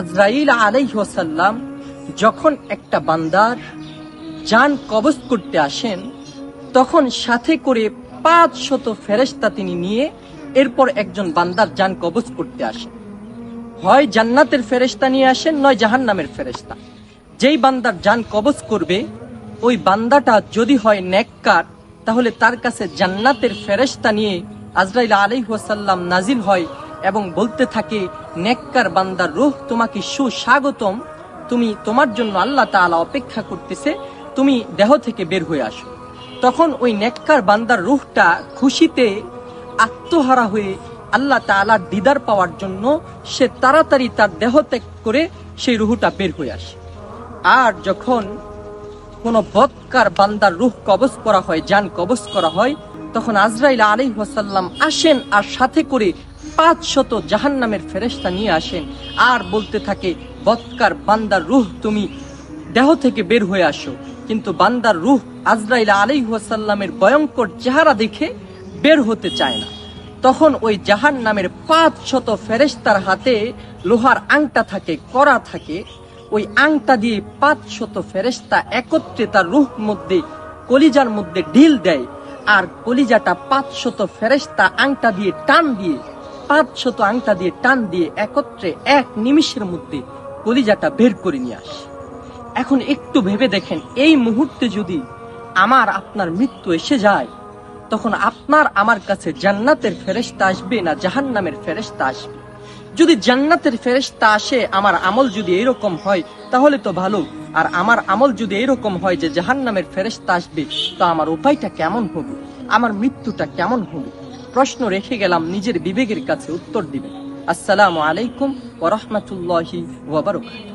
আজরাইল আলাইহাল্লাম যখন একটা বান্দার যান কবজ করতে আসেন, তখন সাথে করে পাঁচ শত ফেরেস্তা তিনি নিয়ে এরপর একজন বান্দার যান কবজ করতে আসেন। হয় জান্নাতের ফেরেস্তা নিয়ে আসেন, নয় জাহান্নামের ফেরেস্তা যেই বান্দার যান কবজ করবে, ওই বান্দাটা যদি হয় নেককার, তাহলে তার কাছে জান্নাতের ফেরেস্তা নিয়ে আজরাইল আলাইহাল্লাম নাজিল হয় এবং বলতে থাকে, নেককার বান্দার রূহ তোমাকে সুস্বাগতম। তুমি তোমার জন্য আল্লাহ তাআলা অপেক্ষা করতেছে। তুমি দেহ থেকে বের হয়ে আসো। তখন ওই নেককার বান্দার রূহটা খুশিতে আত্মহারা হয়ে আল্লাহ তাআলার দিদার পাওয়ার জন্য সে তাড়াতাড়ি তার দেহ ত্যাগ করে সেই রুহুটা বের হয়ে আসে। আর যখন কোনো বৎকার বান্দার রুহ কবজ করা হয়, যান কবজ করা হয়, তখন আজরাইল আলী ওয়াসাল্লাম আসেন আর সাথে করে পাঁচ শত জাহান নামের ফেরেস্তা নিয়ে আসেন। আর বলতে থাকে, বৎকার বান্দার রুহ তুমি দেহ থেকে বের হয়ে আসো। কিন্তু বান্দার রুহ আজরাইল আলী ওয়াসাল্লামের ভয়ঙ্কর চেহারা দেখে বের হতে চায় না। তখন ওই জাহান নামের পাঁচ শত ফেরেস্তার হাতে লোহার আংটা থাকে করা থাকে। ওই আংটা দিয়ে পাঁচ শত ফেরেস্তা একত্রে তার রুহ মধ্যে, কলিজার মধ্যে ঢিল দেয়। আর কলিজাটা পাঁচ শত ফেরেস্তা আংটা দিয়ে টান দিয়ে পাঁচ শত আংটা দিয়ে টান দিয়ে একত্রে এক নিমিষের মধ্যে কলিজাটা বের করে নিয়ে আসে। এখন একটু ভেবে দেখেন, এই মুহূর্তে যদি আমার আপনার মৃত্যু এসে যায়, তখন আপনার আমার কাছে জান্নাতের ফেরেস্তা আসবে না জাহান্নামের ফেরেস্তা আসবে? যদি জান্নাতের ফেরেস্তা আসে, আমার আমল যদি এরকম হয়, তাহলে তো ভালো। আর আমার আমল যদি এরকম হয় যে জাহান্নামের ফেরেস্তা আসবে, তো আমার উপায়টা কেমন হবে? আমার মৃত্যুটা কেমন হবে? প্রশ্ন রেখে গেলাম নিজের বিবেকের কাছে উত্তর দিবেন। আসসালামু আলাইকুম ওরহমতুল্লাহি ওয়াবারকাতুহু